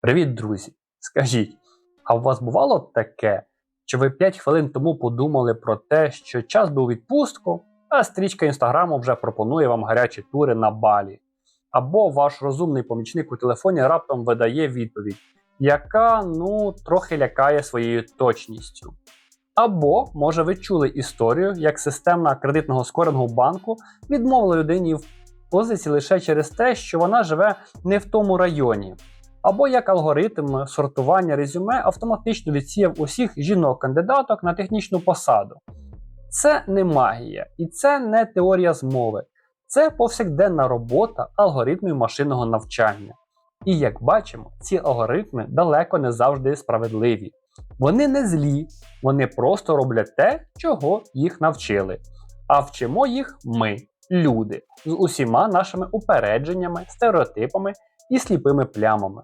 Привіт, друзі! Скажіть, а у вас бувало таке, що ви 5 хвилин тому подумали про те, що час був відпустку, а стрічка інстаграму вже пропонує вам гарячі тури на балі? Або ваш розумний помічник у телефоні раптом видає відповідь, яка ну трохи лякає своєю точністю. Або, може, ви чули історію, як система кредитного скорингу банку відмовила людині в позиції лише через те, що вона живе не в тому районі. Або як алгоритм сортування резюме автоматично відсіяв усіх жінок-кандидаток на технічну посаду. Це не магія і це не теорія змови, це повсякденна робота алгоритмів машинного навчання. І як бачимо, ці алгоритми далеко не завжди справедливі. Вони не злі, вони просто роблять те, чого їх навчили. А вчимо їх ми, люди, з усіма нашими упередженнями, стереотипами і сліпими плямами.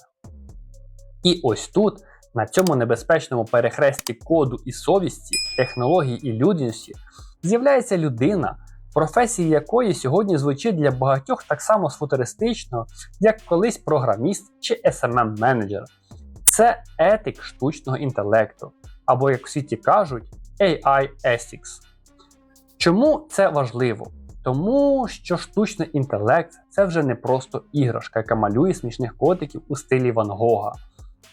І ось тут, на цьому небезпечному перехресті коду і совісті, технології і людяності, з'являється людина, професія якої сьогодні звучить для багатьох так само футуристично, як колись програміст чи smm менеджер Це етик штучного інтелекту, або, як в світі кажуть, AI Ethics. Чому це важливо? Тому що штучний інтелект це вже не просто іграшка, яка малює смішних котиків у стилі Ван Гога.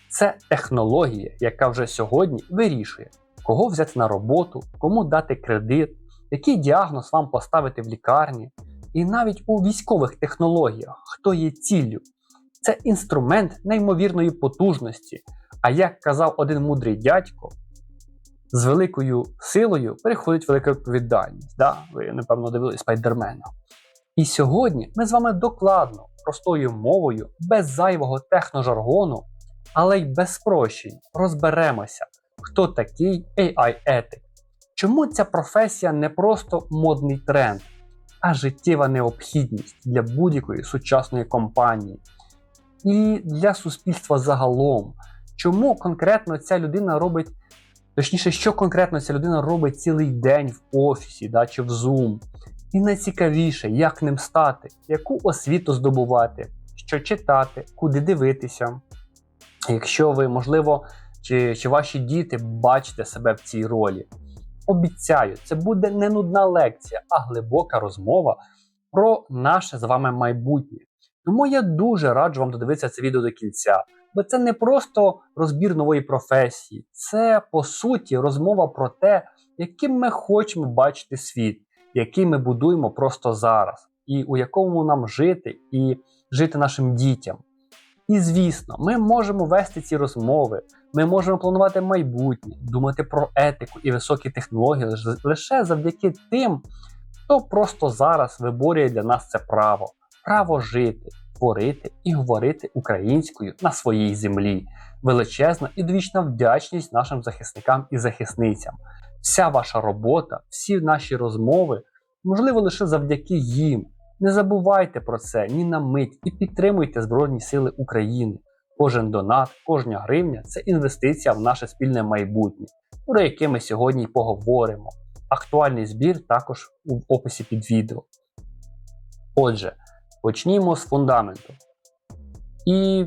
Це технологія, яка вже сьогодні вирішує, кого взяти на роботу, кому дати кредит, який діагноз вам поставити в лікарні. І навіть у військових технологіях, хто є ціллю, це інструмент неймовірної потужності. А як казав один мудрий дядько, з великою силою приходить велика відповідальність. Да? Ви, напевно, дивились спайдермена. І сьогодні ми з вами докладно, простою мовою, без зайвого техножаргону, але й без спрощень розберемося, хто такий AI-етик. Чому ця професія не просто модний тренд, а життєва необхідність для будь-якої сучасної компанії і для суспільства загалом. Чому конкретно ця людина робить Точніше, що конкретно ця людина робить цілий день в офісі да, чи в Zoom. І найцікавіше, як ним стати, яку освіту здобувати, що читати, куди дивитися. Якщо ви, можливо, чи, чи ваші діти бачите себе в цій ролі. Обіцяю, це буде не нудна лекція, а глибока розмова про наше з вами майбутнє. Тому я дуже раджу вам додивитися це відео до кінця. Бо це не просто розбір нової професії, це по суті розмова про те, яким ми хочемо бачити світ, який ми будуємо просто зараз, і у якому нам жити і жити нашим дітям. І звісно, ми можемо вести ці розмови, ми можемо планувати майбутнє, думати про етику і високі технології лише завдяки тим, хто просто зараз виборює для нас це право, право жити творити і говорити українською на своїй землі. Величезна і двічна вдячність нашим захисникам і захисницям. Вся ваша робота, всі наші розмови, можливо, лише завдяки їм. Не забувайте про це ні на мить і підтримуйте Збройні Сили України. Кожен донат, кожна гривня це інвестиція в наше спільне майбутнє, про яке ми сьогодні й поговоримо. Актуальний збір також у описі під відео. Отже, Почнімо з фундаменту. І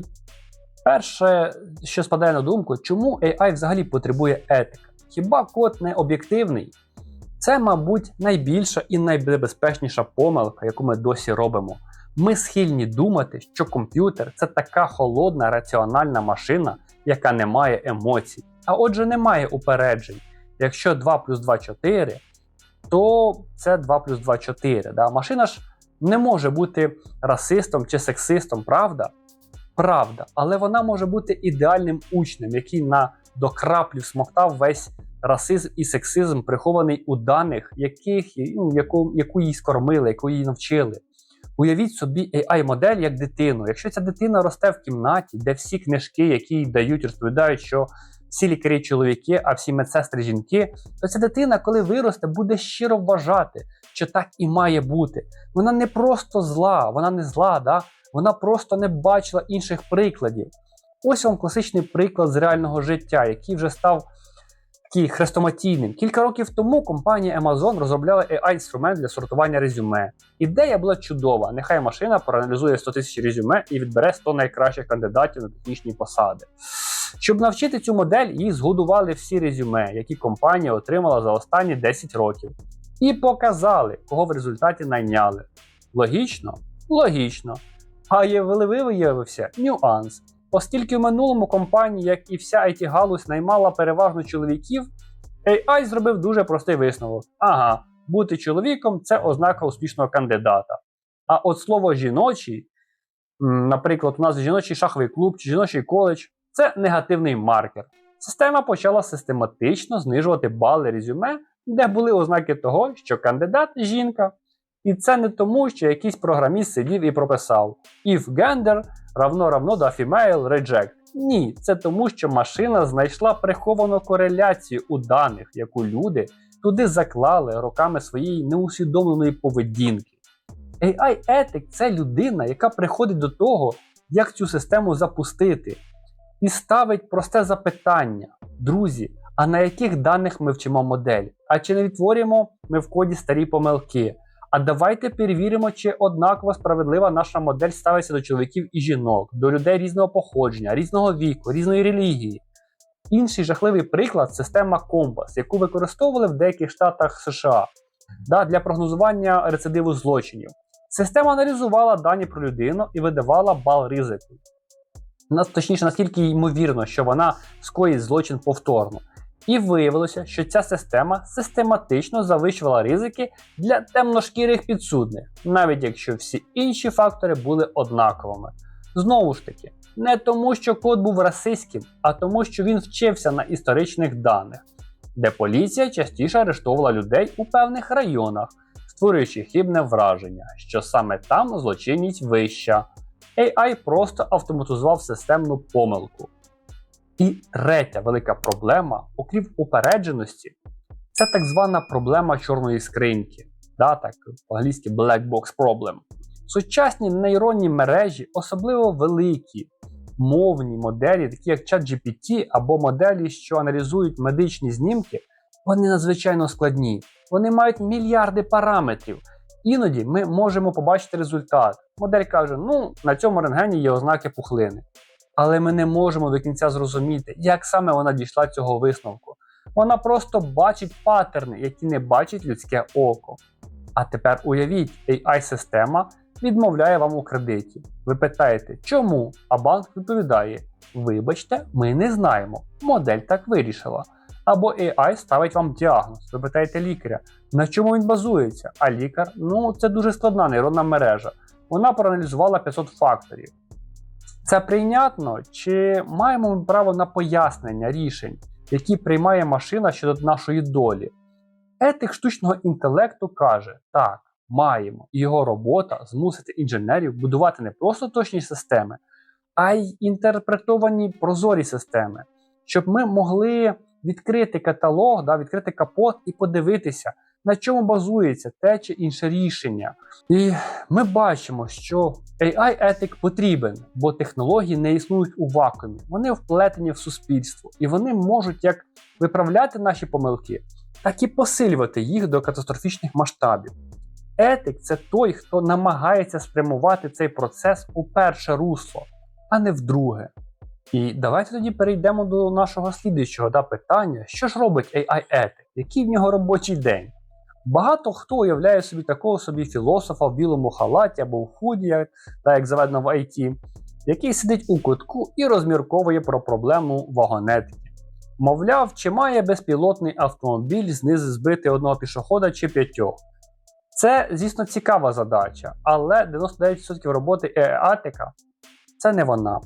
перше, що спадає на думку, чому AI взагалі потребує етики? Хіба код не об'єктивний? Це, мабуть, найбільша і найнебезпечніша помилка, яку ми досі робимо. Ми схильні думати, що комп'ютер це така холодна раціональна машина, яка не має емоцій. А отже, не має упереджень. Якщо 2 плюс 2 4, то це 2 плюс 2 4. Да? Машина ж не може бути расистом чи сексистом, правда? Правда, але вона може бути ідеальним учнем, який на до краплі всмоктав весь расизм і сексизм, прихований у даних, яких, ну, яку, яку їй скормили, яку її навчили. Уявіть собі AI-модель як дитину. Якщо ця дитина росте в кімнаті, де всі книжки, які їй дають, розповідають, що всі лікарі чоловіки, а всі медсестри жінки, то ця дитина, коли виросте, буде щиро вважати, що так і має бути. Вона не просто зла, вона не зла, да? вона просто не бачила інших прикладів. Ось вам класичний приклад з реального життя, який вже став такий хрестоматійним. Кілька років тому компанія Amazon розробляла AI-інструмент для сортування резюме. Ідея була чудова. Нехай машина проаналізує 100 тисяч резюме і відбере 100 найкращих кандидатів на технічні посади. Щоб навчити цю модель, їй згодували всі резюме, які компанія отримала за останні 10 років, і показали, кого в результаті найняли. Логічно? Логічно. А є виявився нюанс. Оскільки в минулому компанії, як і вся it галузь наймала переважно чоловіків, AI зробив дуже простий висновок. Ага, бути чоловіком це ознака успішного кандидата. А от слово жіночий, наприклад, у нас жіночий шаховий клуб чи жіночий коледж це негативний маркер. Система почала систематично знижувати бали резюме, де були ознаки того, що кандидат жінка. І це не тому, що якийсь програміст сидів і прописав if gender равно равно до female reject. Ні, це тому, що машина знайшла приховану кореляцію у даних, яку люди туди заклали роками своєї неусвідомленої поведінки. AI етик це людина, яка приходить до того, як цю систему запустити, і ставить просте запитання: друзі, а на яких даних ми вчимо модель? А чи не відтворюємо ми в коді старі помилки? А давайте перевіримо, чи однаково справедлива наша модель ставиться до чоловіків і жінок, до людей різного походження, різного віку, різної релігії. Інший жахливий приклад система Компас, яку використовували в деяких штатах США да, для прогнозування рецидиву злочинів. Система аналізувала дані про людину і видавала бал ризику. Нас- Точніше, наскільки ймовірно, що вона скоїть злочин повторно. І виявилося, що ця система систематично завищувала ризики для темношкірих підсудних, навіть якщо всі інші фактори були однаковими. Знову ж таки, не тому, що код був расистським, а тому, що він вчився на історичних даних, де поліція частіше арештовувала людей у певних районах, створюючи хибне враження, що саме там злочинність вища. AI просто автоматизував системну помилку. І третя велика проблема, окрім упередженості, це так звана проблема чорної скриньки, да, так, по-англійськи black box problem. Сучасні нейронні мережі, особливо великі мовні моделі, такі як ChatGPT або моделі, що аналізують медичні знімки, вони надзвичайно складні. Вони мають мільярди параметрів. Іноді ми можемо побачити результат. Модель каже: ну, на цьому рентгені є ознаки пухлини. Але ми не можемо до кінця зрозуміти, як саме вона дійшла цього висновку. Вона просто бачить паттерни, які не бачить людське око. А тепер уявіть, AI-система відмовляє вам у кредиті. Ви питаєте, чому? А банк відповідає: Вибачте, ми не знаємо. Модель так вирішила. Або AI ставить вам діагноз. Ви питаєте лікаря, на чому він базується? А лікар, ну це дуже складна нейронна мережа. Вона проаналізувала 500 факторів. Це прийнятно, чи маємо ми право на пояснення рішень, які приймає машина щодо нашої долі? Етик штучного інтелекту каже: так, маємо, і його робота змусити інженерів будувати не просто точні системи, а й інтерпретовані прозорі системи, щоб ми могли відкрити каталог, да, відкрити капот і подивитися, на чому базується те чи інше рішення. І ми бачимо, що AI-етик потрібен, бо технології не існують у вакуумі. Вони вплетені в суспільство, і вони можуть як виправляти наші помилки, так і посилювати їх до катастрофічних масштабів. Етик це той, хто намагається спрямувати цей процес у перше русло, а не в друге. І давайте тоді перейдемо до нашого слідуючого да, питання: що ж робить AI-етик? Який в нього робочий день? Багато хто уявляє собі такого собі філософа в білому халаті або в худі, так як заведено в IT, який сидить у кутку і розмірковує про проблему вагонетки. Мовляв, чи має безпілотний автомобіль знизу збити одного пішохода чи п'ятьох. Це, звісно, цікава задача, але 99% роботи AI-атика це не вона.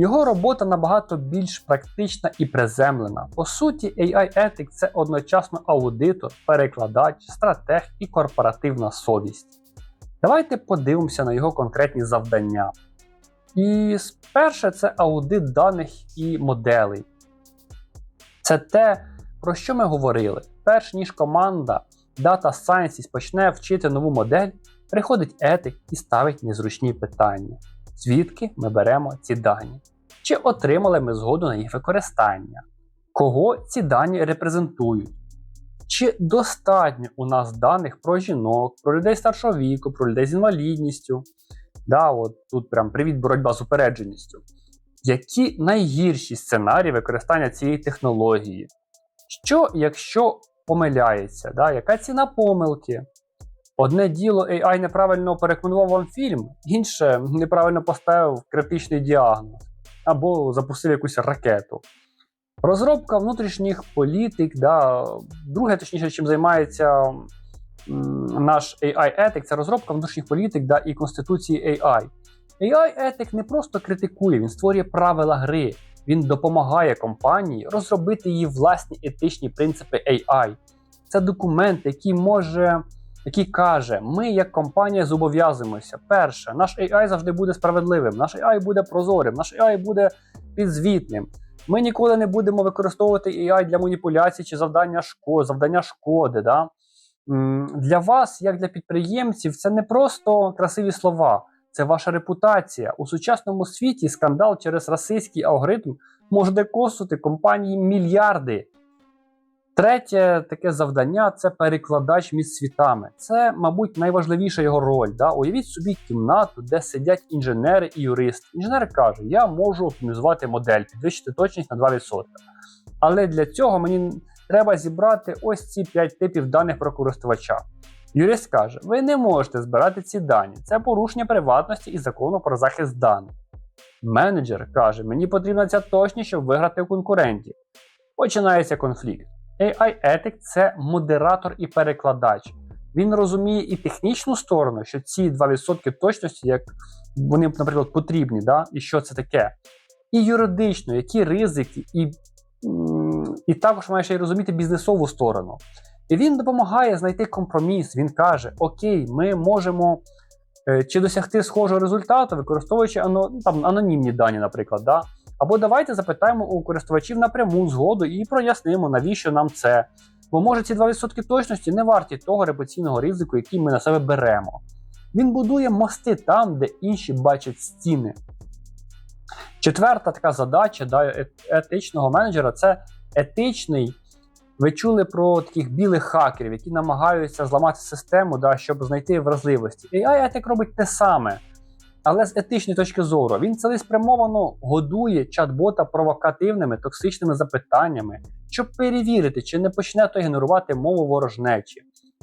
Його робота набагато більш практична і приземлена. По суті, AI-етик це одночасно аудитор, перекладач, стратег і корпоративна совість. Давайте подивимося на його конкретні завдання. І перше це аудит даних і моделей. Це те, про що ми говорили. Перш ніж команда Data Scientist почне вчити нову модель, приходить етик і ставить незручні питання. Звідки ми беремо ці дані? Чи отримали ми згоду на їх використання? кого ці дані репрезентують. Чи достатньо у нас даних про жінок, про людей старшого віку, про людей з інвалідністю? Да, от Тут прям привіт боротьба з упередженістю. Які найгірші сценарії використання цієї технології? Що, якщо помиляється? Да? Яка ціна помилки? Одне діло AI неправильно порекомендував вам фільм, інше неправильно поставив критичний діагноз або запустив якусь ракету. Розробка внутрішніх політик, да, друге, точніше, чим займається наш AI етик це розробка внутрішніх політик да, і конституції AI. AI етик не просто критикує, він створює правила гри, він допомагає компанії розробити її власні етичні принципи AI. Це документ, який може. Який каже, ми як компанія зобов'язуємося. Перше, наш AI завжди буде справедливим, наш AI буде прозорим, наш AI буде підзвітним. Ми ніколи не будемо використовувати AI для маніпуляцій чи завдання шкоди, завдання шкоди. Да? Для вас, як для підприємців, це не просто красиві слова, це ваша репутація. У сучасному світі скандал через расистський алгоритм може коштувати компанії мільярди. Третє таке завдання це перекладач між світами. Це, мабуть, найважливіша його роль. Да? Уявіть собі кімнату, де сидять інженери і юристи. Інженер каже, я можу оптимізувати модель, підвищити точність на 2%. Але для цього мені треба зібрати ось ці 5 типів даних про користувача. Юрист каже, ви не можете збирати ці дані. Це порушення приватності і закону про захист даних. Менеджер каже, мені потрібна ця точність, щоб виграти у конкурентів. Починається конфлікт. AI етик це модератор і перекладач. Він розуміє і технічну сторону, що ці 2% точності, як вони, наприклад, потрібні, да? і що це таке. І юридично, які ризики, і і також має ще й розуміти бізнесову сторону. І він допомагає знайти компроміс. Він каже: Окей, ми можемо е, чи досягти схожого результату, використовуючи ано, ну, там, анонімні дані, наприклад. Да? Або давайте запитаємо у користувачів напряму згоду і прояснимо, навіщо нам це. Бо може ці 2% точності не варті того репутаційного ризику, який ми на себе беремо. Він будує мости там, де інші бачать стіни. Четверта така задача да, е, етичного менеджера це етичний. Ви чули про таких білих хакерів, які намагаються зламати систему, да, щоб знайти вразливості. AI етик робить те саме. Але з етичної точки зору він цілеспрямовано годує чат-бота провокативними токсичними запитаннями, щоб перевірити, чи не почне той генерувати мову ворожнечі.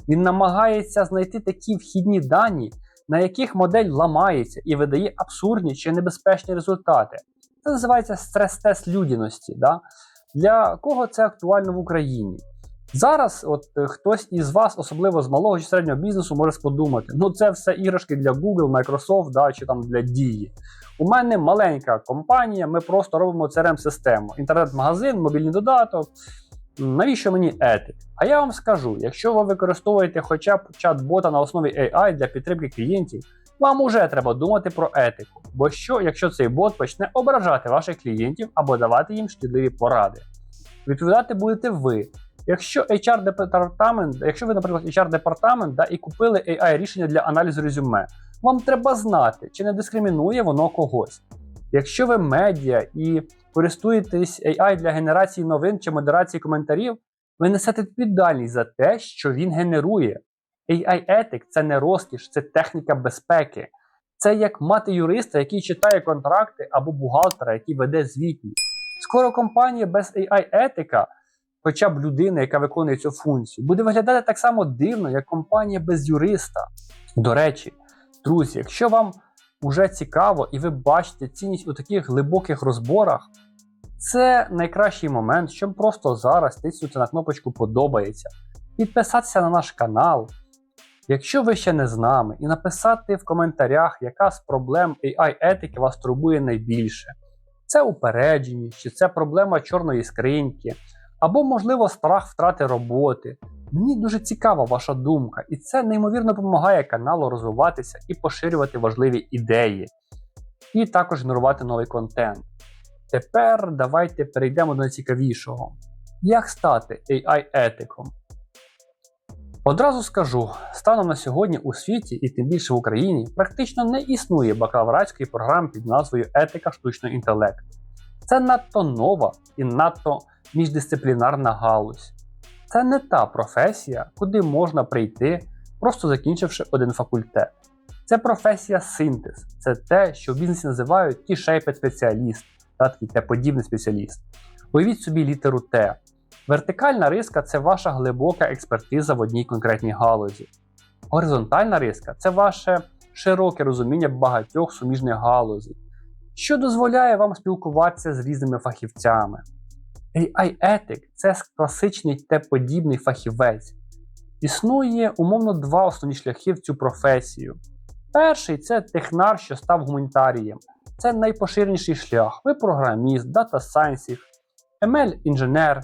Він намагається знайти такі вхідні дані, на яких модель ламається і видає абсурдні чи небезпечні результати. Це називається стрес-тест людяності. Да? Для кого це актуально в Україні? Зараз, от е, хтось із вас, особливо з малого чи середнього бізнесу, може подумати, ну це все іграшки для Google, Microsoft, да, чи там для Дії. У мене маленька компанія, ми просто робимо crm систему інтернет-магазин, мобільний додаток. Навіщо мені етик? А я вам скажу: якщо ви використовуєте хоча б чат-бота на основі AI для підтримки клієнтів, вам уже треба думати про етику. Бо що, якщо цей бот почне ображати ваших клієнтів або давати їм шкідливі поради? Відповідати будете ви. Якщо HR департамент, якщо ви, наприклад, HR департамент да, і купили AI рішення для аналізу резюме, вам треба знати, чи не дискримінує воно когось. Якщо ви медіа і користуєтесь AI для генерації новин чи модерації коментарів, ви несете відповідальність за те, що він генерує. AI етик це не розкіш, це техніка безпеки. Це як мати юриста, який читає контракти, або бухгалтера, який веде звітність. Скоро компанія без AI етика хоча б людина, яка виконує цю функцію, буде виглядати так само дивно, як компанія без юриста. До речі, друзі, якщо вам вже цікаво і ви бачите цінність у таких глибоких розборах, це найкращий момент, щоб просто зараз тиснути на кнопочку Подобається, підписатися на наш канал. Якщо ви ще не з нами, і написати в коментарях, яка з проблем AI-етики вас турбує найбільше. Це упередженість, чи це проблема чорної скриньки, або, можливо, страх втрати роботи. Мені дуже цікава ваша думка, і це неймовірно допомагає каналу розвиватися і поширювати важливі ідеї, і також генерувати новий контент. Тепер давайте перейдемо до найцікавішого. Як стати AI-етиком? Одразу скажу, станом на сьогодні у світі, і тим більше в Україні, практично не існує бакалавратської програми під назвою Етика штучного інтелекту. Це надто нова і надто міждисциплінарна галузь. Це не та професія, куди можна прийти, просто закінчивши один факультет. Це професія синтез, це те, що в бізнесі називають T-shaped спеціаліст, та такий Т-подібний спеціаліст. Уявіть собі літеру Т. Вертикальна риска це ваша глибока експертиза в одній конкретній галузі. Горизонтальна риска це ваше широке розуміння багатьох суміжних галузей, що дозволяє вам спілкуватися з різними фахівцями. AI-етик це класичний Т-подібний фахівець. Існує умовно два основні шляхи в цю професію. Перший це технар, що став гуманітарієм. Це найпоширеніший шлях. Ви програміст, дата сайенсів, ML-інженер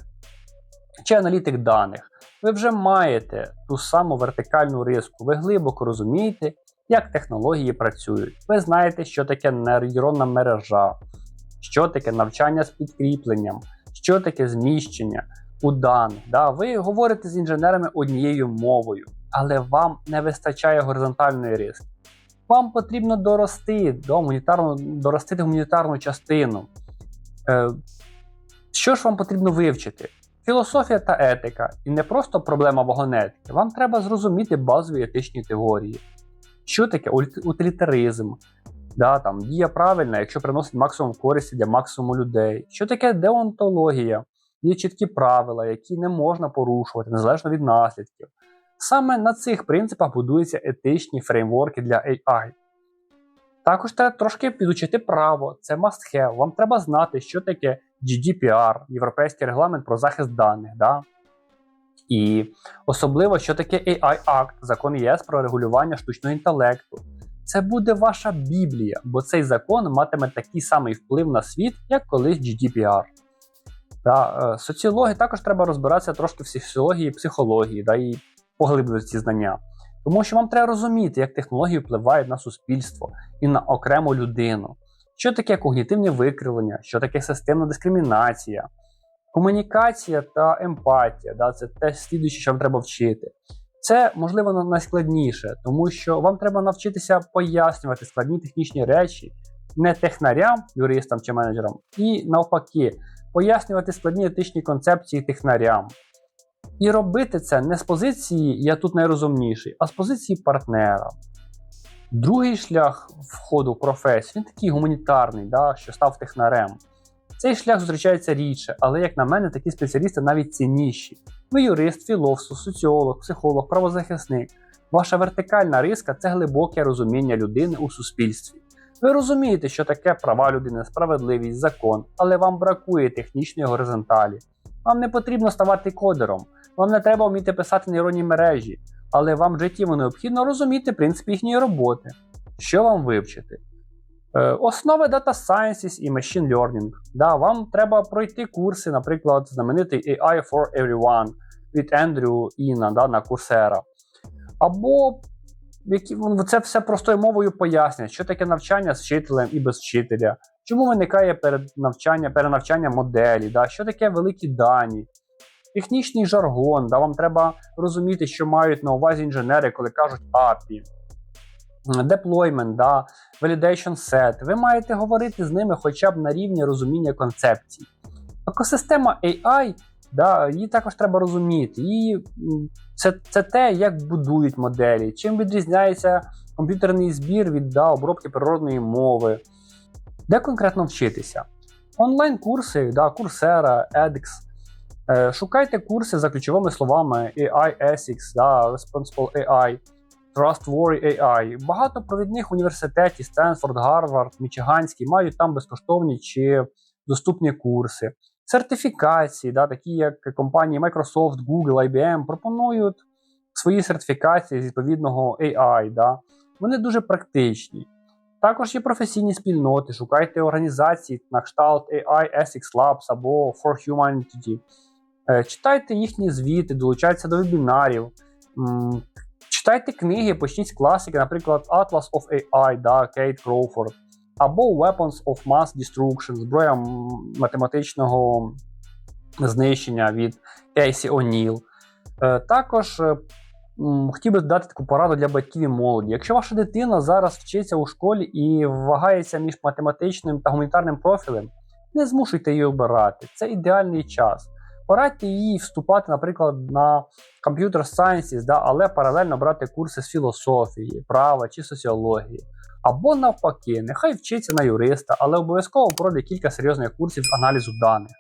чи аналітик даних. Ви вже маєте ту саму вертикальну риску. Ви глибоко розумієте, як технології працюють. Ви знаєте, що таке нейронна мережа, що таке навчання з підкріпленням, що таке зміщення у даних. Да? Ви говорите з інженерами однією мовою, але вам не вистачає горизонтальної риски. Вам потрібно дорости до гуманітарну, доростити гуманітарну частину. Е, що ж вам потрібно вивчити? Філософія та етика, і не просто проблема вагонетки. Вам треба зрозуміти базові етичні теорії. Що таке утилітаризм? Да, там, Дія правильна, якщо приносить максимум користі для максимуму людей. Що таке деонтологія? Є чіткі правила, які не можна порушувати, незалежно від наслідків. Саме на цих принципах будуються етичні фреймворки для AI. Також треба трошки підучити право, це must have. Вам треба знати, що таке GDPR, Європейський регламент про захист даних. Да? І особливо, що таке AI Act, закон ЄС про регулювання штучного інтелекту. Це буде ваша Біблія, бо цей закон матиме такий самий вплив на світ, як колись GDPR. Да, е, Соціології також треба розбиратися трошки в соціології психології, да, і поглиблювати ці знання. Тому що вам треба розуміти, як технології впливають на суспільство і на окрему людину. Що таке когнітивне викривлення, що таке системна дискримінація, комунікація та емпатія. Да, Це те слідуюче, що вам треба вчити. Це можливо найскладніше, тому що вам треба навчитися пояснювати складні технічні речі не технарям, юристам чи менеджерам, і навпаки, пояснювати складні етичні концепції технарям. І робити це не з позиції я тут найрозумніший, а з позиції партнера. Другий шлях входу в професію він такий гуманітарний, да, що став технарем. Цей шлях зустрічається рідше, але, як на мене, такі спеціалісти навіть цінніші. Ви юрист, філософ, соціолог, психолог, правозахисник. Ваша вертикальна риска це глибоке розуміння людини у суспільстві. Ви розумієте, що таке права людини, справедливість, закон, але вам бракує технічної горизонталі. Вам не потрібно ставати кодером, вам не треба вміти писати нейронні мережі, але вам життєво необхідно розуміти принцип їхньої роботи. Що вам вивчити? Е, основи Data Sciences і Machine Learning. Да, Вам треба пройти курси, наприклад, знаменитий AI for Everyone від Ендрю Іна да, на Coursera. Або які, це все простою мовою пояснять, що таке навчання з вчителем і без вчителя, чому виникає перед навчання, перенавчання моделі, да, що таке великі дані, технічний жаргон. Да, Вам треба розуміти, що мають на увазі інженери, коли кажуть API. Deployment, да, validation set. Ви маєте говорити з ними хоча б на рівні розуміння концепцій. Екосистема AI, да, її також треба розуміти. І це це те, як будують моделі, чим відрізняється комп'ютерний збір від да, обробки природної мови. Де конкретно вчитися? Онлайн-курси, да, Coursera, edX. Е, шукайте курси за ключовими словами AI Ethics, да, Responsible AI. Trustworthy AI. Багато провідних університетів Стенфорд, Гарвард, Мічиганський мають там безкоштовні чи доступні курси. Сертифікації, да, такі як компанії Microsoft, Google, IBM, пропонують свої сертифікації з відповідного AI. Да. Вони дуже практичні. Також є професійні спільноти, шукайте організації на кшталт AI Ethics Labs або For Humanity. Е, читайте їхні звіти, долучайтеся до вебінарів. Читайте книги, почніть класики, наприклад, Atlas of AI, да, Кейт Кроуфорд, або Weapons of Mass Destruction, зброя математичного знищення від Кейсі О'Ніл. Е, також е, хотів би дати таку пораду для батьків і молоді. Якщо ваша дитина зараз вчиться у школі і вагається між математичним та гуманітарним профілем, не змушуйте її обирати. Це ідеальний час. Порадьте їй вступати, наприклад, на Computer Sciences, да, але паралельно брати курси з філософії, права чи соціології. Або навпаки, нехай вчиться на юриста, але обов'язково пройде кілька серйозних курсів з аналізу даних.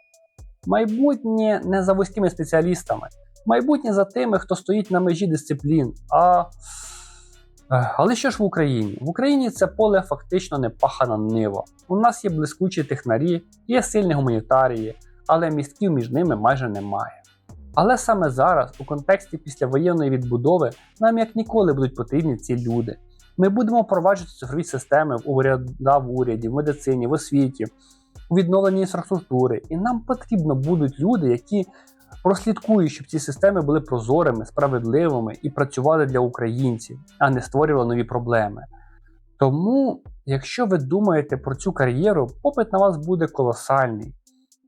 Майбутнє не за вузькими спеціалістами, майбутнє за тими, хто стоїть на межі дисциплін. А... Але що ж в Україні? В Україні це поле фактично не пахана нива. У нас є блискучі технарі, є сильні гуманітарії, але містків між ними майже немає. Але саме зараз, у контексті післявоєнної відбудови, нам як ніколи будуть потрібні ці люди. Ми будемо впроваджувати цифрові системи в уряда в уряді, в медицині, в освіті, у відновленні інфраструктури. І нам потрібно будуть люди, які прослідкують, щоб ці системи були прозорими, справедливими і працювали для українців, а не створювали нові проблеми. Тому, якщо ви думаєте про цю кар'єру, попит на вас буде колосальний.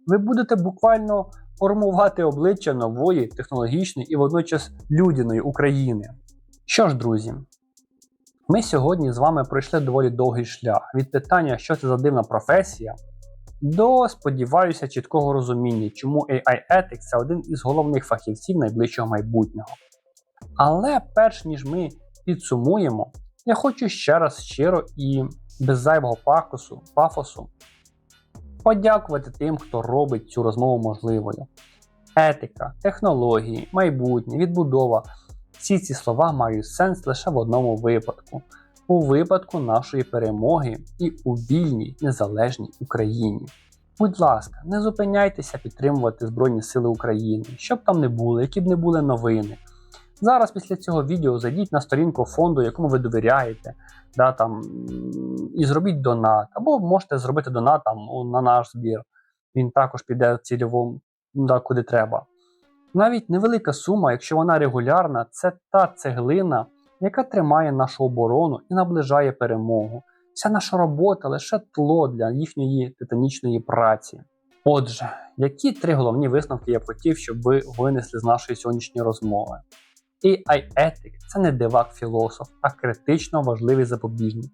Ви будете буквально формувати обличчя нової, технологічної і водночас людяної України. Що ж, друзі, ми сьогодні з вами пройшли доволі довгий шлях від питання, що це за дивна професія, до, сподіваюся, чіткого розуміння, чому AI Ethics це один із головних фахівців найближчого майбутнього. Але перш ніж ми підсумуємо, я хочу ще раз щиро і без зайвого пакосу, пафосу подякувати тим, хто робить цю розмову можливою. Етика, технології, майбутнє, відбудова всі ці слова мають сенс лише в одному випадку у випадку нашої перемоги і у вільній незалежній Україні. Будь ласка, не зупиняйтеся підтримувати Збройні Сили України, щоб там не було, які б не були новини. Зараз після цього відео зайдіть на сторінку фонду, якому ви довіряєте, да, там, і зробіть донат. Або можете зробити донат там, на наш збір. Він також піде цільово да, куди треба. Навіть невелика сума, якщо вона регулярна, це та цеглина, яка тримає нашу оборону і наближає перемогу. Вся наша робота лише тло для їхньої титанічної праці. Отже, які три головні висновки я б хотів, щоб ви винесли з нашої сьогоднішньої розмови? AI етик це не дивак філософ, а критично важливий запобіжник.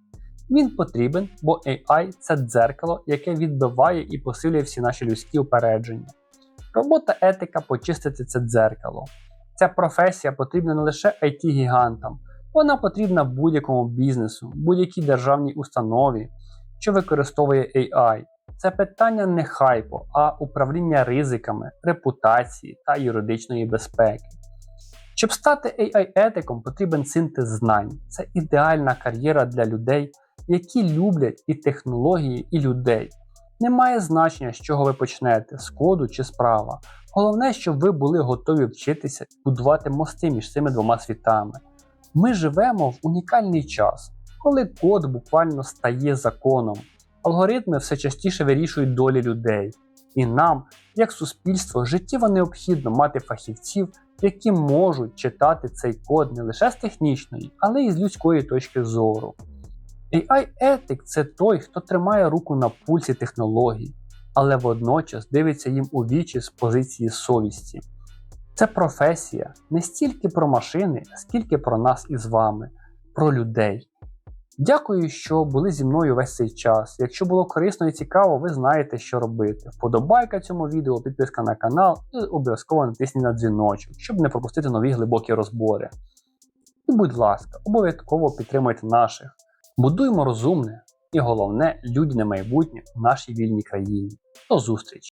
Він потрібен, бо AI це дзеркало, яке відбиває і посилює всі наші людські упередження. Робота етика почистити це дзеркало. Ця професія потрібна не лише IT-гігантам, вона потрібна будь-якому бізнесу, будь-якій державній установі, що використовує AI. Це питання не хайпу, а управління ризиками, репутації та юридичної безпеки. Щоб стати AI-етиком, потрібен синтез знань. Це ідеальна кар'єра для людей, які люблять і технології, і людей. Немає значення, з чого ви почнете, з коду чи справа. Головне, щоб ви були готові вчитися і будувати мости між цими двома світами. Ми живемо в унікальний час, коли код буквально стає законом. Алгоритми все частіше вирішують долі людей. І нам, як суспільство, життєво необхідно мати фахівців, які можуть читати цей код не лише з технічної, але й з людської точки зору. AI-етик це той, хто тримає руку на пульсі технологій, але водночас дивиться їм у вічі з позиції совісті. Це професія не стільки про машини, скільки про нас із вами, про людей. Дякую, що були зі мною весь цей час. Якщо було корисно і цікаво, ви знаєте, що робити. Вподобайка цьому відео, підписка на канал і обов'язково натисніть на дзвіночок, щоб не пропустити нові глибокі розбори. І, будь ласка, обов'язково підтримуйте наших. Будуємо розумне і головне людяне майбутнє в нашій вільній країні. До зустрічі!